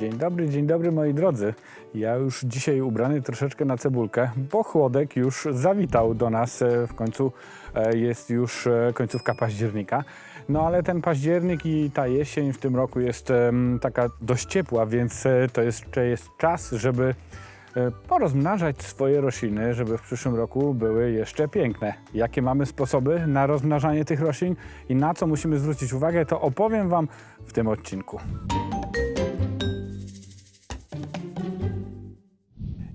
Dzień dobry, dzień dobry moi drodzy. Ja już dzisiaj ubrany troszeczkę na cebulkę, bo chłodek już zawitał do nas. e, W końcu e, jest już e, końcówka października. No ale ten październik i ta jesień w tym roku jest taka dość ciepła, więc to jeszcze jest czas, żeby porozmnażać swoje rośliny, żeby w przyszłym roku były jeszcze piękne. Jakie mamy sposoby na rozmnażanie tych roślin i na co musimy zwrócić uwagę, to opowiem Wam w tym odcinku.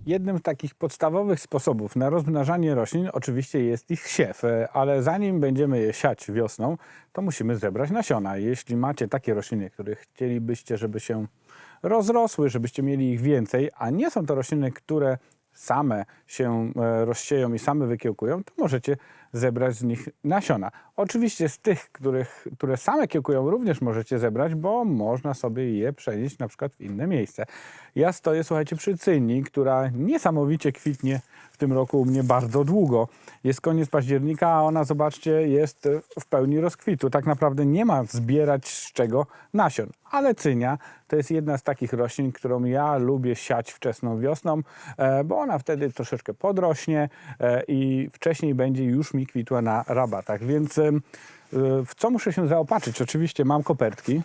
Jednym z takich podstawowych sposobów na rozmnażanie roślin oczywiście jest ich siew, e, ale zanim będziemy je siać wiosną, to musimy zebrać nasiona. Jeśli macie takie rośliny, które chcielibyście, żeby się rozrosły, żebyście mieli ich więcej, a nie są to rośliny, które same się e, rozsieją i same wykiełkują, to możecie zebrać z nich nasiona. Oczywiście z tych, których, które same kiełkują, również możecie zebrać, bo można sobie je przenieść na przykład w inne miejsce. Ja stoję, słuchajcie, przy cyni, która niesamowicie kwitnie w tym roku u mnie bardzo długo. Jest koniec października, a ona, zobaczcie, jest w pełni rozkwitu. Tak naprawdę nie ma zbierać z czego nasion. Ale cynia to jest jedna z takich roślin, którą ja lubię siać wczesną wiosną, e, bo ona wtedy troszeczkę podrośnie e, i wcześniej będzie już mi kwitła na rabatach. Więc e, w co muszę się zaopatrzyć? Oczywiście mam kopertki,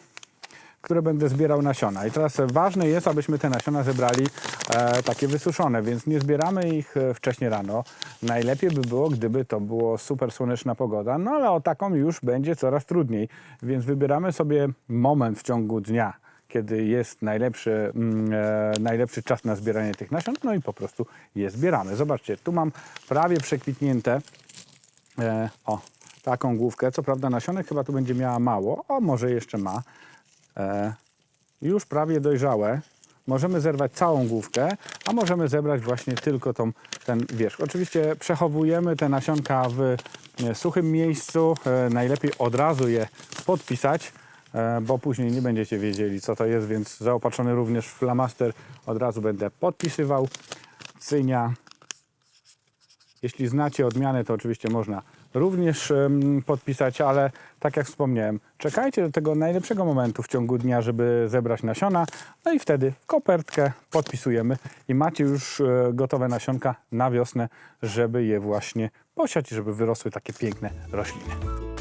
które będę zbierał nasiona. I teraz ważne jest, abyśmy te nasiona zebrali e, takie wysuszone, więc nie zbieramy ich e, wcześnie rano. Najlepiej by było, gdyby to było super słoneczna pogoda, no ale o taką już będzie coraz trudniej. Więc wybieramy sobie moment w ciągu dnia, kiedy jest najlepszy, mm, e, najlepszy czas na zbieranie tych nasion, no i po prostu je zbieramy. Zobaczcie, tu mam prawie przekwitnięte E, o, taką główkę. Co prawda nasionek chyba tu będzie miała mało. O, może jeszcze ma. E, już prawie dojrzałe. Możemy zerwać całą główkę, a możemy zebrać właśnie tylko tą, ten wierzch. Oczywiście przechowujemy te nasionka w e, suchym miejscu. E, najlepiej od razu je podpisać, e, bo później nie będziecie wiedzieli, co to jest, więc zaopatrzony również w flamaster od razu będę podpisywał. Cynia, jeśli znacie odmianę, to oczywiście można również podpisać, ale tak jak wspomniałem, czekajcie do tego najlepszego momentu w ciągu dnia, żeby zebrać nasiona, no i wtedy kopertkę podpisujemy i macie już e, gotowe nasionka na wiosnę, żeby je właśnie posiać żeby wyrosły takie piękne rośliny.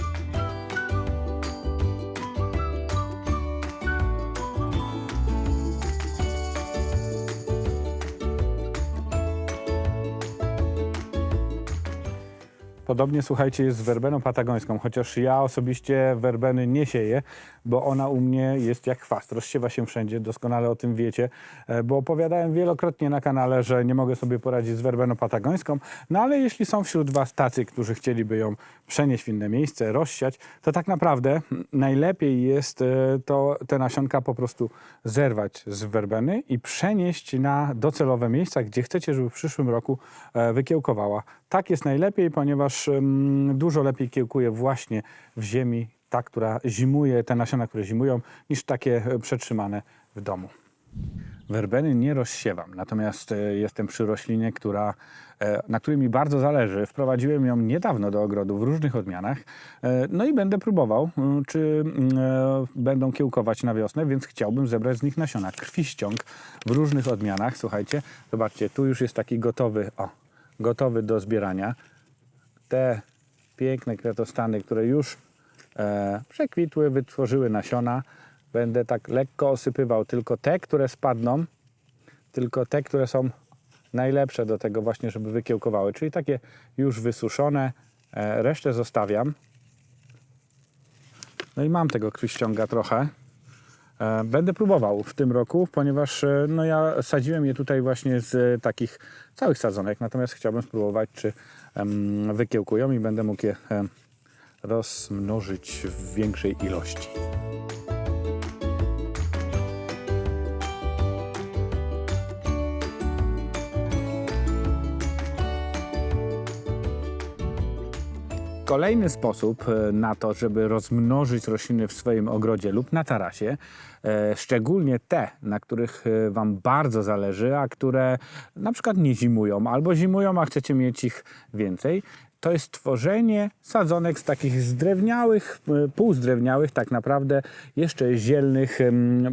Podobnie, słuchajcie, jest z werbeną patagońską, chociaż ja osobiście werbeny nie sieję, bo ona u mnie jest jak chwast, rozsiewa się wszędzie, doskonale o tym wiecie, e, bo opowiadałem wielokrotnie na kanale, że nie mogę sobie poradzić z werbeną patagońską, no ale jeśli są wśród Was tacy, którzy chcieliby ją przenieść w inne miejsce, rozsiać, to tak naprawdę najlepiej jest e, to te nasionka po prostu zerwać z werbeny i przenieść na docelowe miejsca, gdzie chcecie, żeby w przyszłym roku e, wykiełkowała. Tak jest najlepiej, ponieważ dużo lepiej kiełkuje właśnie w ziemi, ta, która zimuje, te nasiona, które zimują, niż takie e, przetrzymane w domu. Werbeny nie rozsiewam, natomiast e, jestem przy roślinie, która, e, na której mi bardzo zależy. Wprowadziłem ją niedawno do ogrodu w różnych odmianach. No i będę próbował, czy będą kiełkować na wiosnę, więc chciałbym zebrać z nich nasiona. Krwiściąg w różnych odmianach. Słuchajcie, zobaczcie, tu już jest taki gotowy, o, gotowy do zbierania. Te piękne kwiatostany, które już e, przekwitły, wytworzyły nasiona. Będę tak lekko osypywał tylko te, które spadną, tylko te, które są najlepsze do tego właśnie, żeby wykiełkowały, czyli takie już wysuszone. E, resztę zostawiam. No i mam tego krwiściąga trochę. E, Będę próbował w tym roku, ponieważ e, no ja sadziłem je tutaj właśnie z e, takich całych sadzonek, natomiast chciałbym spróbować, czy wykiełkują i będę mógł je rozmnożyć w większej ilości. Kolejny sposób e, na to, żeby rozmnożyć rośliny w swoim ogrodzie lub na tarasie, e, szczególnie te, na których e, Wam bardzo zależy, a które na przykład nie zimują albo zimują, a chcecie mieć ich więcej, to jest tworzenie sadzonek z takich zdrewniałych, półzdrewniałych, tak naprawdę jeszcze zielnych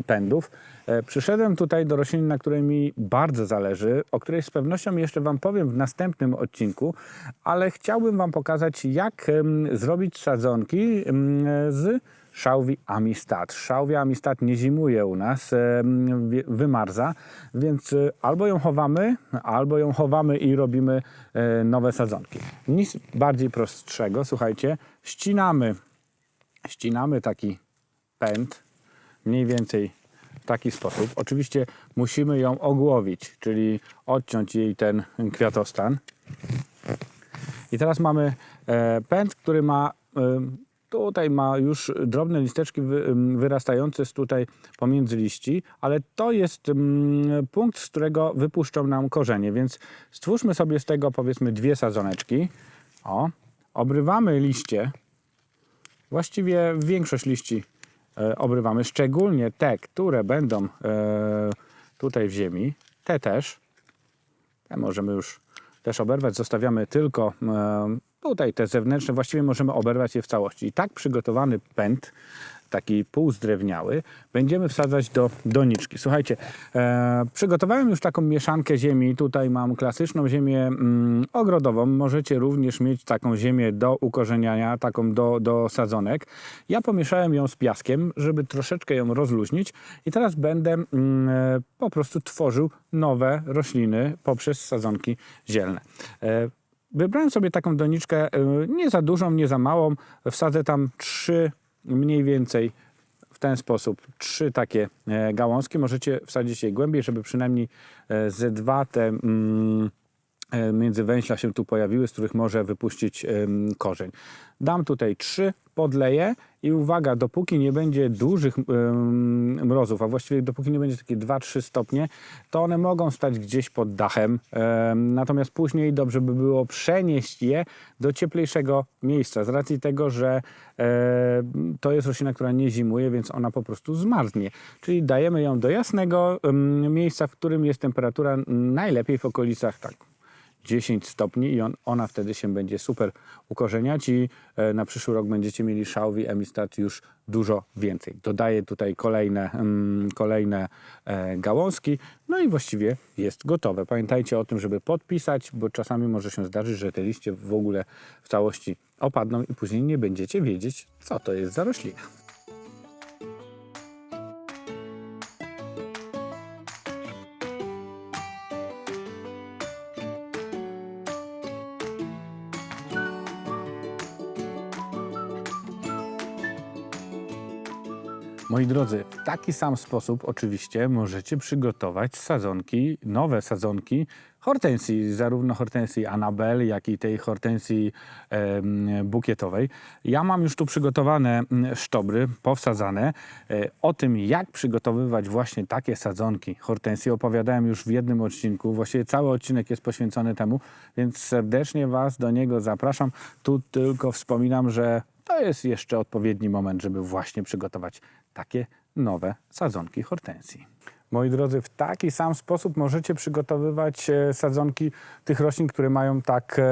pędów. E, Przyszedłem tutaj do rośliny, na której mi bardzo zależy, o której z pewnością jeszcze Wam powiem w następnym odcinku, ale chciałbym Wam pokazać, jak zrobić sadzonki z szałwi Amistad. Szałwia Amistad nie zimuje u nas, wymarza, więc e, albo ją chowamy, albo ją chowamy i robimy e, nowe sadzonki. Nic bardziej prostszego, słuchajcie, ścinamy, ścinamy taki pęd, mniej więcej taki sposób. Oczywiście musimy ją ogłowić, czyli odciąć jej ten kwiatostan. I teraz mamy e, pęd, który ma e, tutaj ma już drobne listeczki wyrastające z tutaj pomiędzy liści, ale to jest punkt, z którego wypuszczą nam korzenie, więc stwórzmy sobie z tego powiedzmy dwie sadzoneczki. O, obrywamy liście. Właściwie większość liści obrywamy, szczególnie te, które będą e, tutaj w ziemi. Te też. Te możemy już też oberwać. Zostawiamy tylko e, tutaj te zewnętrzne. Właściwie możemy oberwać je w całości. I tak przygotowany pęd, taki półzdrewniały, będziemy wsadzać do doniczki. Słuchajcie, e, przygotowałem już taką mieszankę ziemi. Tutaj mam klasyczną ziemię mm, ogrodową. Możecie również mieć taką ziemię do ukorzeniania, taką do, do sadzonek. Ja pomieszałem ją z piaskiem, żeby troszeczkę ją rozluźnić i teraz będę mm, e, po prostu tworzył nowe rośliny poprzez sadzonki zielne. E, Wybrałem sobie taką doniczkę, e, nie za dużą, nie za małą. Wsadzę tam trzy mniej więcej w ten sposób trzy takie e, gałązki. Możecie wsadzić je głębiej, żeby przynajmniej e, ze dwa te mm, międzywęźla się tu pojawiły, z których może wypuścić korzeń. Dam tutaj trzy, podleję i uwaga, dopóki nie będzie dużych mrozów, a właściwie dopóki nie będzie takie 2-3 stopnie, to one mogą stać gdzieś pod dachem. Em, Natomiast później dobrze by było przenieść je do cieplejszego miejsca, z racji tego, że e, to jest roślina, która nie zimuje, więc ona po prostu zmarznie. Czyli dajemy ją do jasnego miejsca, w którym jest temperatura najlepiej w okolicach tak 10 stopni i on, ona wtedy się będzie super ukorzeniać i e, na przyszły rok będziecie mieli szałwi emistat już dużo więcej. Dodaję tutaj kolejne, mm, kolejne e, gałązki, no i właściwie jest gotowe. Pamiętajcie o tym, żeby podpisać, bo czasami może się zdarzyć, że te liście w ogóle w całości opadną i później nie będziecie wiedzieć, co to jest za roślina. Moi drodzy, w taki sam sposób oczywiście możecie przygotować sadzonki, nowe sadzonki hortensji, zarówno hortensji Anabel, jak i tej hortensji em, bukietowej. Ja mam już tu przygotowane mm, sztobry, powsadzane. E, O tym, jak przygotowywać właśnie takie sadzonki hortensji opowiadałem już w jednym odcinku. Właściwie cały odcinek jest poświęcony temu, więc serdecznie Was do niego zapraszam. Tu tylko wspominam, że to jest jeszcze odpowiedni moment, żeby właśnie przygotować takie nowe sadzonki hortensji. Moi drodzy, w taki sam sposób możecie przygotowywać e, sadzonki tych roślin, które mają tak e,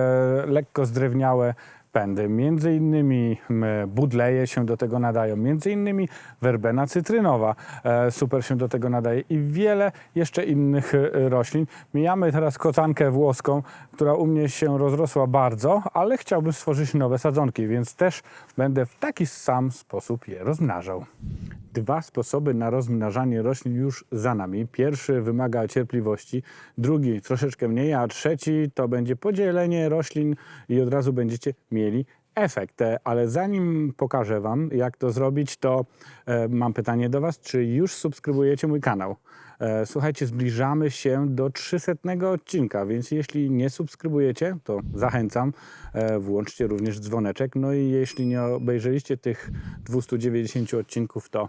lekko zdrewniałe pędy. Między innymi m, budleje się do tego nadają, między innymi werbena cytrynowa e, super się do tego nadaje i wiele jeszcze innych e, roślin. Mijamy teraz kocankę włoską, która u mnie się rozrosła bardzo, ale chciałbym stworzyć nowe sadzonki, więc też będę w taki sam sposób je rozmnażał. Dwa sposoby na rozmnażanie roślin już za nami. Pierwszy wymaga cierpliwości, drugi troszeczkę mniej, a trzeci to będzie podzielenie roślin i od razu będziecie mieli efekt. Ale zanim pokażę Wam, jak to zrobić, to e, mam pytanie do Was, czy już subskrybujecie mój kanał? E, Słuchajcie, zbliżamy się do 300 odcinka, więc jeśli nie subskrybujecie, to zachęcam, e, włączcie również dzwoneczek. No i jeśli nie obejrzeliście tych 290 odcinków, to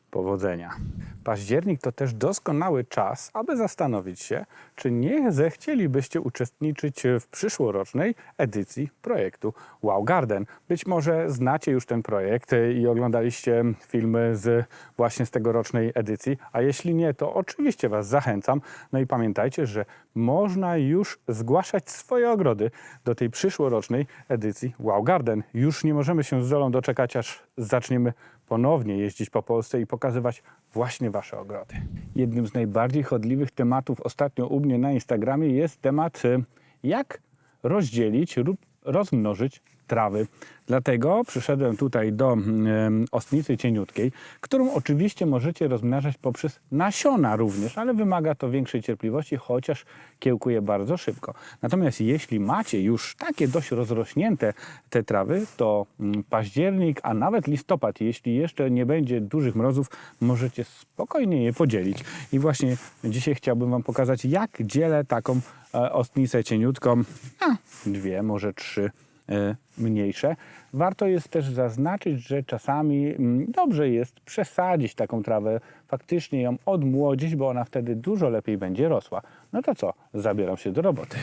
Powodzenia. Październik to też doskonały czas, aby zastanowić się, czy nie zechcielibyście uczestniczyć w przyszłorocznej edycji projektu Wow Garden. Być może znacie już ten projekt i oglądaliście filmy z właśnie z tegorocznej edycji, a jeśli nie, to oczywiście Was zachęcam. No i pamiętajcie, że można już zgłaszać swoje ogrody do tej przyszłorocznej edycji Wow Garden. Już nie możemy się z Zolą doczekać, aż zaczniemy ponownie jeździć po Polsce i pokazywać właśnie Wasze ogrody. Jednym z najbardziej chodliwych tematów ostatnio u mnie na Instagramie jest temat, y, jak rozdzielić lub rozmnożyć trawy. Dlatego przyszedłem tutaj do mm, ostnicy cieniutkiej, którą oczywiście możecie rozmnażać poprzez nasiona również, ale wymaga to większej cierpliwości, chociaż kiełkuje bardzo szybko. Natomiast jeśli macie już takie dość rozrośnięte te trawy, to mm, październik, a nawet listopad, jeśli jeszcze nie będzie dużych mrozów, możecie spokojnie je podzielić. I właśnie dzisiaj chciałbym Wam pokazać, jak dzielę taką e, ostnicę cieniutką, a dwie, może trzy mniejsze. Warto jest też zaznaczyć, że czasami mm, dobrze jest przesadzić taką trawę, faktycznie ją odmłodzić, bo ona wtedy dużo lepiej będzie rosła. No to co, zabieram się do roboty.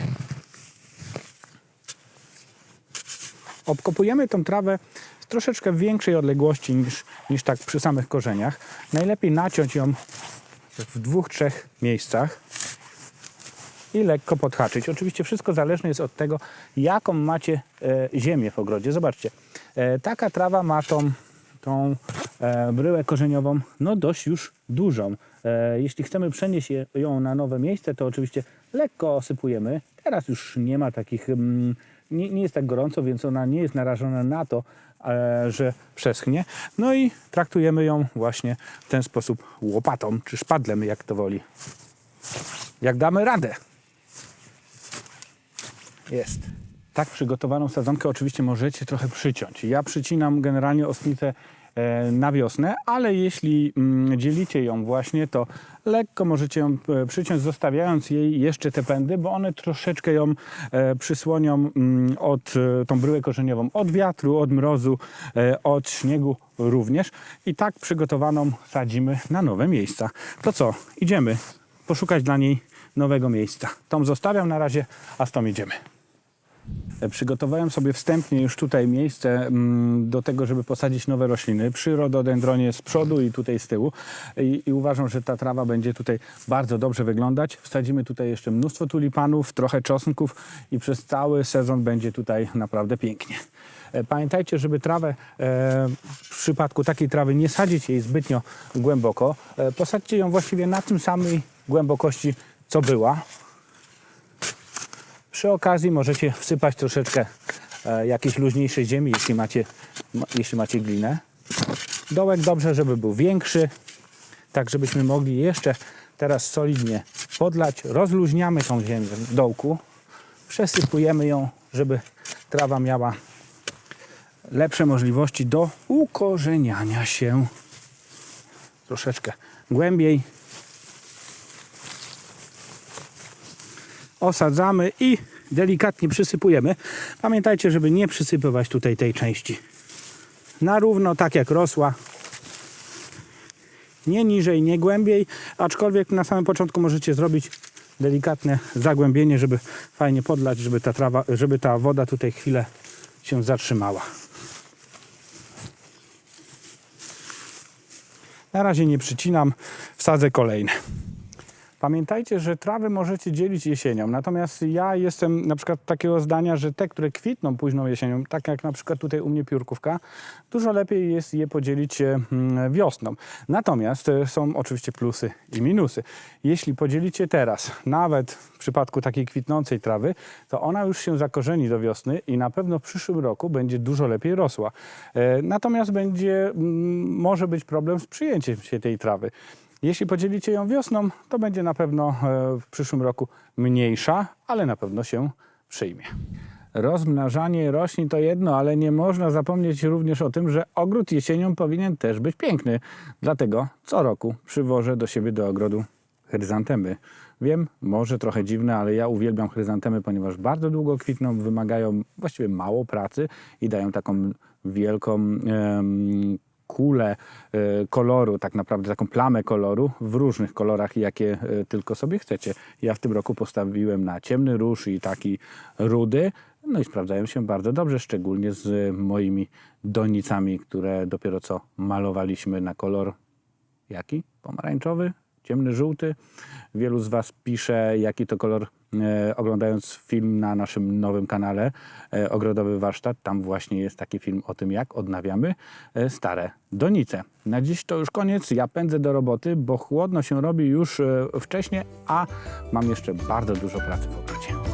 Obkopujemy tą trawę z troszeczkę większej odległości niż, niż tak przy samych korzeniach. Najlepiej naciąć ją w dwóch, trzech miejscach i lekko podhaczyć. Oczywiście wszystko zależne jest od tego, jaką macie e, ziemię w ogrodzie. Zobaczcie, e, taka trawa ma tą, tą e, bryłę korzeniową no dość już dużą. Jeśli chcemy przenieść ją na nowe miejsce, to oczywiście lekko osypujemy. Teraz już nie ma takich, mm, nie, nie jest tak gorąco, więc ona nie jest narażona na to, że przeschnie. No i traktujemy ją właśnie w ten sposób łopatą czy szpadlem, jak to woli. Jak damy radę. Jest. Tak przygotowaną sadzonkę oczywiście możecie trochę przyciąć. Ja przycinam generalnie ostnicę e, na wiosnę, ale jeśli mm, dzielicie ją właśnie, to lekko możecie ją e, przyciąć, zostawiając jej jeszcze te pędy, bo one troszeczkę ją e, przysłonią mm, od tą bryłę korzeniową od wiatru, od mrozu, od śniegu również. I tak przygotowaną sadzimy na nowe miejsca. To co? Idziemy poszukać dla niej nowego miejsca. Tą zostawiam na razie, a z tą idziemy. Przygotowałem sobie wstępnie już tutaj miejsce mm, do tego, żeby posadzić nowe rośliny. Przy rododendronie z przodu i tutaj z tyłu. I, I uważam, że ta trawa będzie tutaj bardzo dobrze wyglądać. Wsadzimy tutaj jeszcze mnóstwo tulipanów, trochę czosnków i przez cały sezon będzie tutaj naprawdę pięknie. E, Pamiętajcie, żeby trawę e, w przypadku takiej trawy nie sadzić jej zbytnio głęboko. E, Posadźcie ją właściwie na tym samej głębokości, co była. Przy okazji możecie wsypać troszeczkę e, jakiejś luźniejszej ziemi, jeśli macie, ma, jeśli macie glinę. Dołek dobrze, żeby był większy, tak żebyśmy mogli jeszcze teraz solidnie podlać. Rozluźniamy tą ziemię w dołku, przesypujemy ją, żeby trawa miała lepsze możliwości do ukorzeniania się troszeczkę głębiej. Osadzamy i delikatnie przysypujemy. Pamiętajcie, żeby nie przysypywać tutaj tej części. Na równo, tak jak rosła. Nie niżej, nie głębiej, aczkolwiek na samym początku możecie zrobić delikatne zagłębienie, żeby fajnie podlać, żeby ta trawa, żeby ta woda tutaj chwilę się zatrzymała. Na razie nie przycinam, wsadzę kolejne. Pamiętajcie, że trawy możecie dzielić jesienią, natomiast ja jestem na przykład takiego zdania, że te, które kwitną późną jesienią, tak jak na przykład tutaj u mnie piórkówka, dużo lepiej jest je podzielić e, mm, wiosną. Natomiast e, są oczywiście plusy i minusy. Jeśli podzielicie teraz, nawet w przypadku takiej kwitnącej trawy, to ona już się zakorzeni do wiosny i na pewno w przyszłym roku będzie dużo lepiej rosła. E, Natomiast będzie, mm, może być problem z przyjęciem się tej trawy. Jeśli podzielicie ją wiosną, to będzie na pewno e, w przyszłym roku mniejsza, ale na pewno się przyjmie. Rozmnażanie roślin to jedno, ale nie można zapomnieć również o tym, że ogród jesienią powinien też być piękny. Dlatego co roku przywożę do siebie do ogrodu chryzantemy. Wiem, może trochę dziwne, ale ja uwielbiam chryzantemy, ponieważ bardzo długo kwitną, wymagają właściwie mało pracy i dają taką wielką em, kulę e, koloru, tak naprawdę taką plamę koloru w różnych kolorach, jakie e, tylko sobie chcecie. Ja w tym roku postawiłem na ciemny róż i taki rudy. No i sprawdzają się bardzo dobrze, szczególnie z moimi donicami, które dopiero co malowaliśmy na kolor jaki? Pomarańczowy? Ciemny żółty? Wielu z Was pisze, jaki to kolor, oglądając film na naszym nowym kanale e, Ogrodowy Warsztat. Tam właśnie jest taki film o tym, jak odnawiamy e, stare donice. Na dziś to już koniec. Ja pędzę do roboty, bo chłodno się robi już e, wcześniej, a mam jeszcze bardzo dużo pracy w ogrodzie.